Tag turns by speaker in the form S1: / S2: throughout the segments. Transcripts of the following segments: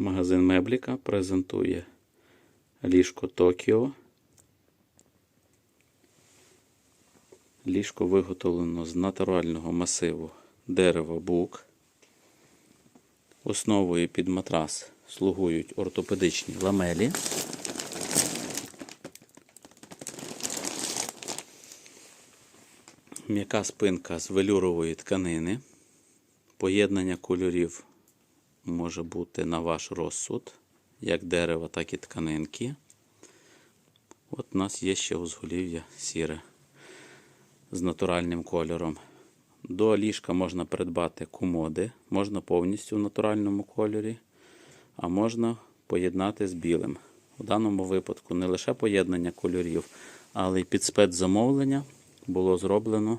S1: Магазин Мебліка презентує ліжко Токіо. Ліжко виготовлено з натурального масиву дерева бук. Основою під матрас слугують ортопедичні ламелі. М'яка спинка з велюрової тканини. Поєднання кольорів може бути на ваш розсуд, як дерева, так і тканинки. От у нас є ще узголів'я сіре з натуральним кольором. До ліжка можна придбати комоди, можна повністю в натуральному кольорі, а можна поєднати з білим. У даному випадку не лише поєднання кольорів, але й під спецзамовлення було зроблено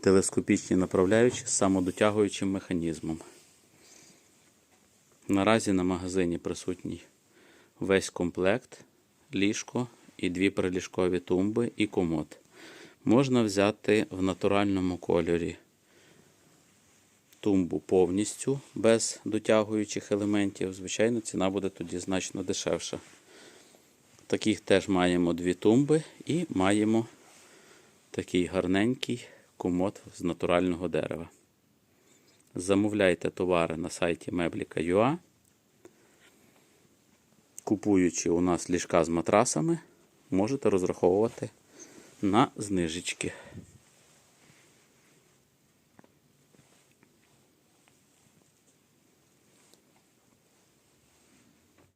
S1: телескопічні направляючі з самодотягуючим механізмом. Наразі на магазині присутній весь комплект, ліжко і дві приліжкові тумби і комод. Можна взяти в натуральному кольорі тумбу повністю без дотягуючих елементів. Звичайно, ціна буде тоді значно дешевша. Таких теж маємо дві тумби і маємо такий гарненький комод з натурального дерева. Замовляйте товари на сайті Meblica.ua. Купуючи у нас ліжка з матрасами, можете розраховувати на знижечки.